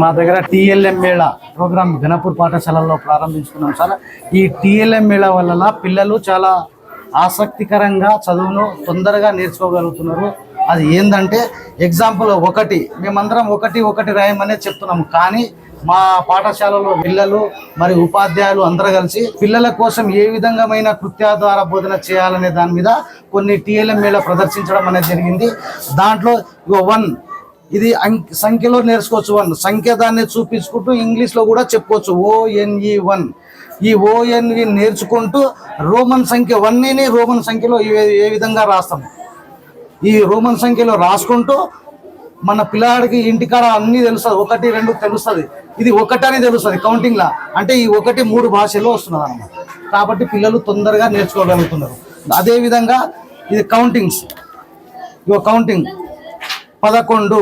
మా దగ్గర TLM Mela programme Ghanpur పాఠశాలలో ప్రారంభించుకున్నాం సార్. ఈ టీఎల్ఎం మేళ వల్ల పిల్లలు చాలా ఆసక్తికరంగా చదువును తొందరగా నేర్చుకోగలుగుతున్నారు. అది ఏంటంటే ఎగ్జాంపుల్ ఒకటి మేమందరం ఒకటి ఒకటి రాయమనే చెప్తున్నాము. కానీ మా పాఠశాలలో పిల్లలు మరి ఉపాధ్యాయులు అందరూ కలిసి పిల్లల కోసం ఏ విధంగామైన ద్వారా బోధన చేయాలనే దాని మీద కొన్ని టీఎల్ఎం మేళ ప్రదర్శించడం అనేది జరిగింది. దాంట్లో వన్ ఇది సంఖ్యలో నేర్చుకోవచ్చు వన్ సంఖ్య దాన్ని చూపించుకుంటూ ఇంగ్లీష్లో కూడా చెప్పుకోవచ్చు. ఓఎన్ఈ వన్ ఈ ఓఎన్వి నేర్చుకుంటూ రోమన్ సంఖ్య వన్నీని రోమన్ సంఖ్యలో ఏ- విధంగా రాస్తాం? ఈ రోమన్ సంఖ్యలో రాసుకుంటూ మన పిల్లాడికి ఇంటికాడ అన్నీ తెలుస్తుంది. ఒకటి రెండు తెలుస్తుంది. ఇది ఒకటి అని తెలుస్తుంది కౌంటింగ్లా అంటే ఈ ఒకటి మూడు భాషల్లో వస్తున్నది అన్నమాట. కాబట్టి పిల్లలు తొందరగా నేర్చుకోగలుగుతున్నారు. అదేవిధంగా ఇది కౌంటింగ్స్ ఇగో కౌంటింగ్ పదకొండు.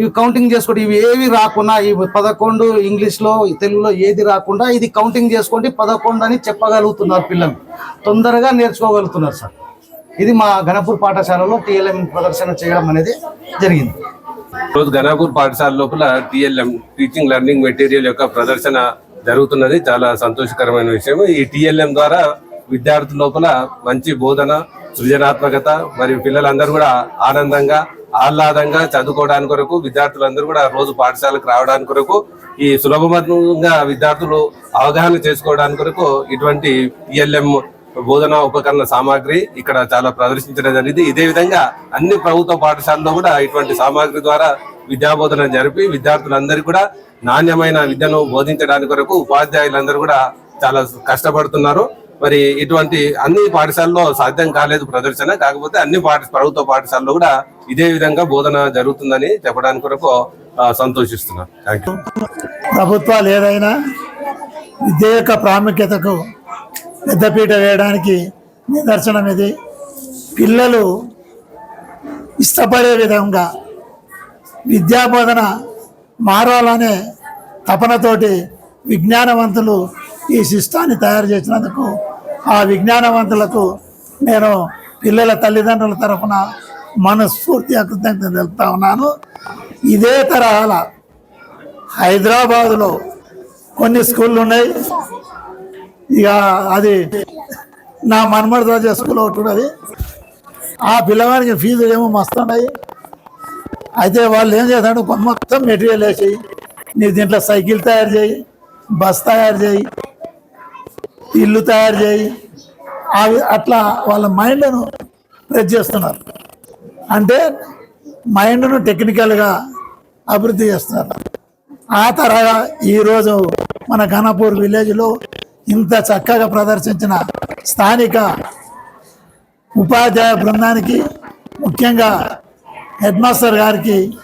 ఇవి కౌంటింగ్ చేసుకోండి. ఇవి ఏవి రాకుండా ఇవి పదకొండు ఇంగ్లీష్లో తెలుగులో ఏది రాకుండా ఇది కౌంటింగ్ చేసుకోండి. పదకొండు అని చెప్పగలుగుతున్నారు పిల్లలు. తొందరగా నేర్చుకోగలుగుతున్నారు సార్. ఇది మా గణపూర్ పాఠశాలలో టీఎల్ఎం ప్రదర్శన చేయడం అనేది జరిగింది. రోజు ఘనపూర్ పాఠశాల లోపల టీఎల్ఎం టీచింగ్ లెర్నింగ్ మెటీరియల్ యొక్క ప్రదర్శన జరుగుతున్నది. చాలా సంతోషకరమైన విషయం ఈ టీఎల్ఎం ద్వారా విద్యార్థుల లోపల మంచి బోధన సృజనాత్మకత మరియు పిల్లలందరూ కూడా ఆనందంగా ఆహ్లాదంగా చదువుకోవడానికి కొరకు విద్యార్థులందరూ కూడా రోజు పాఠశాలకు రావడానికి కొరకు ఈ సులభంగా విద్యార్థులు అవగాహన చేసుకోవడానికి కొరకు ఇటువంటి పిఎల్ఎం బోధన ఉపకరణ సామాగ్రి ఇక్కడ చాలా ప్రదర్శించడం జరిగింది. ఇదే విధంగా అన్ని ప్రభుత్వ పాఠశాలలో కూడా ఇటువంటి సామాగ్రి ద్వారా విద్యా బోధన జరిపి విద్యార్థులందరూ కూడా నాణ్యమైన విద్యను బోధించడానికి కొరకు ఉపాధ్యాయులందరూ కూడా చాలా కష్టపడుతున్నారు. మరి ఇటువంటి అన్ని పాఠశాలలో సాధ్యం కాలేదు ప్రదర్శన కాకపోతే అన్ని పాఠ ప్రభుత్వ పాఠశాలలో కూడా ఇదే విధంగా బోధన జరుగుతుందని చెప్పడానికి కొరకు సంతోషిస్తున్నాను థ్యాంక్ యూ ప్రభుత్వాలు ఏదైనా విద్య యొక్క ప్రాముఖ్యతకు పెద్దపీట వేయడానికి నిదర్శనం ఇది. పిల్లలు ఇష్టపడే విధంగా విద్యాబోధన మారాలనే తపనతోటి విజ్ఞానవంతులు ఈ సిస్టాన్ని తయారు చేసినందుకు ఆ విజ్ఞానవంతులకు నేను పిల్లల తల్లిదండ్రుల తరఫున మనస్ఫూర్తిగా కృతజ్ఞత తెలుపుతా ఉన్నాను. ఇదే తరహాల హైదరాబాదులో కొన్ని స్కూళ్ళు ఉన్నాయి ఇక అది నా మన్మడి రోజు స్కూల్ ఒకటి ఉన్నది. ఆ పిల్లవాడికి ఫీజులు ఏమో మస్తు ఉన్నాయి అయితే వాళ్ళు ఏం చేస్తాడు కొన్ని మొత్తం మెటీరియల్ వేసి నీ దీంట్లో సైకిల్ తయారు చేయి బస్ తయారు చేయి. ఇల్లు తయారు చేయి. అవి అట్లా వాళ్ళ మైండ్ను ప్రెస్ చేస్తున్నారు. అంటే మైండ్ను టెక్నికల్గా అభివృద్ధి చేస్తున్నారు. ఆ తరహా ఈరోజు మన ఘనపూర్ విలేజ్లో ఇంత చక్కగా ప్రదర్శించిన స్థానిక ఉపాధ్యాయ బృందానికి ముఖ్యంగా హెడ్ మాస్టర్ గారికి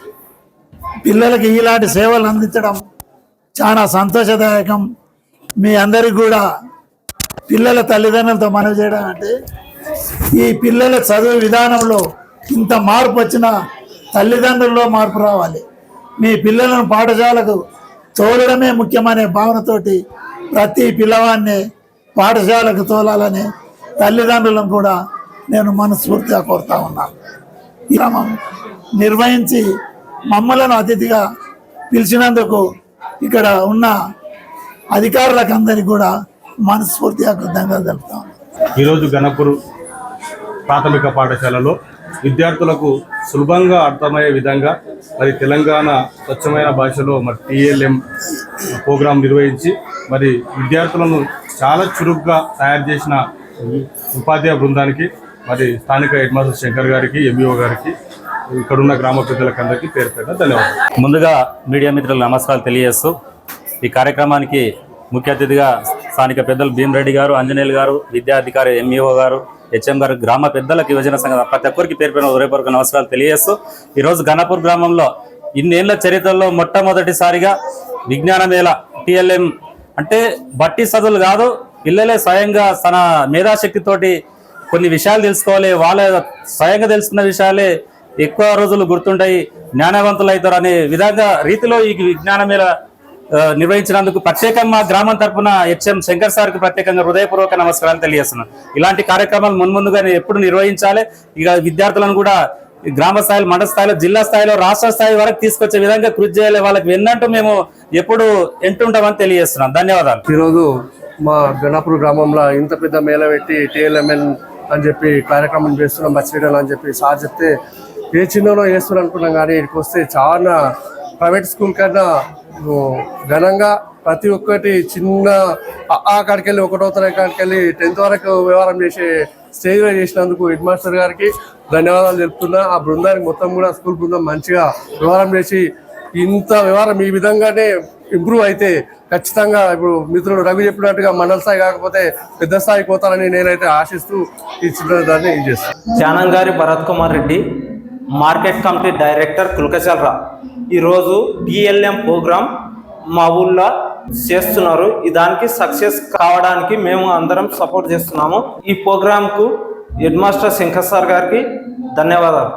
పిల్లలకి ఇలాంటి సేవలు అందించడం చాలా సంతోషదాయకం. మీ అందరికి కూడా పిల్లల తల్లిదండ్రులతో మనవి చేయడం అంటే ఈ పిల్లల చదువు విధానంలో ఇంత మార్పు వచ్చినా తల్లిదండ్రుల్లో మార్పు రావాలి. మీ పిల్లలను పాఠశాలకు తోలడమే ముఖ్యమనే భావనతోటి ప్రతి పిల్లవాడిని పాఠశాలకు తోలాలని తల్లిదండ్రులను కూడా నేను మనస్ఫూర్తిగా కోరుతా ఉన్నాను ఈ నిర్వహించి మమ్మలను అతిథిగా పిలిచినందుకు ఇక్కడ ఉన్న అధికారులకు అందరికీ కూడా మనస్ఫూర్తిగా కృతజ్ఞతలు తెలుపుతాను ఈరోజు గణపూర్ ప్రాథమిక పాఠశాలలో విద్యార్థులకు సులభంగా అర్థమయ్యే విధంగా మరి తెలంగాణ స్వచ్ఛమైన భాషలో మరి టీఎల్ఎం ప్రోగ్రాం నిర్వహించి మరి విద్యార్థులను చాలా చురుగ్గా తయారు చేసిన ఉపాధ్యాయ బృందానికి మరి స్థానిక హెడ్ మాస్టర్ శంకర్ గారికి ఎంఈఓ గారికి ఇక్కడున్న గ్రామ పెద్దలకు అందరికీ పేరు పేరున ధన్యవాదాలు. ముందుగా మీడియా మిత్రులకు నమస్కారాలు తెలియజేస్తూ ఈ కార్యక్రమానికి ముఖ్య అతిథిగా స్థానిక పెద్దలు భీమరెడ్డి గారు అంజనేయులు గారు విద్యాధికారి ఎంఈఓ గారు హెచ్ఎం గారు గ్రామ పెద్దలకు యువజన సంఘం ప్రతి ఒక్కరికి పేరు పేరున ఉదయపూర్వక నమస్కారాలు తెలియజేస్తూ ఈరోజు గణపూర్ గ్రామంలో ఇన్నేళ్ళ చరిత్రలో మొట్టమొదటిసారిగా విజ్ఞాన మేళ టిఎల్ఎం అంటే బట్టి చదువులు కాదు పిల్లలే స్వయంగా తన మేధాశక్తితోటి కొన్ని విషయాలు తెలుసుకోవాలి వాళ్ళ స్వయంగా తెలుసుకున్న విషయాలే ఎక్కువ రోజులు గుర్తుంటాయి జ్ఞానవంతులు అవుతారు అనే విధంగా రీతిలో ఈ విజ్ఞాన మేళ నిర్వహించినందుకు ప్రత్యేకంగా మా గ్రామం తరఫున హెచ్ఎం శంకర్ సార్కి ప్రత్యేకంగా హృదయపూర్వక నమస్కారాలు తెలియజేస్తున్నాను ఇలాంటి కార్యక్రమాలు మున్ముందుగా ఎప్పుడు నిర్వహించాలి? ఇక విద్యార్థులను కూడా గ్రామ స్థాయిలో మండల స్థాయిలో జిల్లా స్థాయిలో రాష్ట్ర స్థాయి వరకు తీసుకొచ్చే విధంగా కృషి చేయాలి. వాళ్ళకి విన్నట్టు మేము ఎప్పుడు ఎంటుంటామని తెలియజేస్తున్నాం. ధన్యవాదాలు. ఈరోజు మా గణాపూర్ గ్రామంలో ఇంత పెద్ద మేళ పెట్టి టీఎల్ఎంఎన్ అని చెప్పి కార్యక్రమం చేస్తున్నాం మర్చిపోయాను అని చెప్పి సార్ చెప్తే ఏ చిన్నలో చేస్తున్నారు అనుకున్నాం కానీ ఇక్కడికి వస్తే చాలా ప్రైవేట్ స్కూల్ కన్నా ఘనంగా ప్రతి ఒక్కటి చిన్న ఆ- కాడికి వెళ్ళి ఒకటో తరగతి కాడికి వెళ్ళి టెన్త్ వరకు వ్యవహారం చేసే స్టేజ్లో చేసినందుకు హెడ్ మాస్టర్ గారికి ధన్యవాదాలు చెప్తున్నా ఆ బృందానికి మొత్తం కూడా స్కూల్ బృందం మంచిగా వ్యవహారం చేసి ఇంత వ్యవహారం ఈ విధంగానే ఇంప్రూవ్ అయితే ఖచ్చితంగా ఇప్పుడు మిత్రుడు రవి చెప్పినట్టుగా మండల స్థాయి కాకపోతే పెద్ద స్థాయికి పోతారని నేనైతే ఆశిస్తూ ఈ చిన్న దాన్ని ఇది చేస్తాను. చానంగారి Bharat Kumar Reddy market committee director కులకచల్రా ఈరోజు డిఎల్ఎం ప్రోగ్రామ్ మా ఊళ్ళో చేస్తున్నారు. ఈ దానికి సక్సెస్ కావడానికి మేము అందరం సపోర్ట్ చేస్తున్నాము. ఈ ప్రోగ్రాంకు హెడ్ మాస్టర్ శంకర్ సార్ గారికి ధన్యవాదాలు.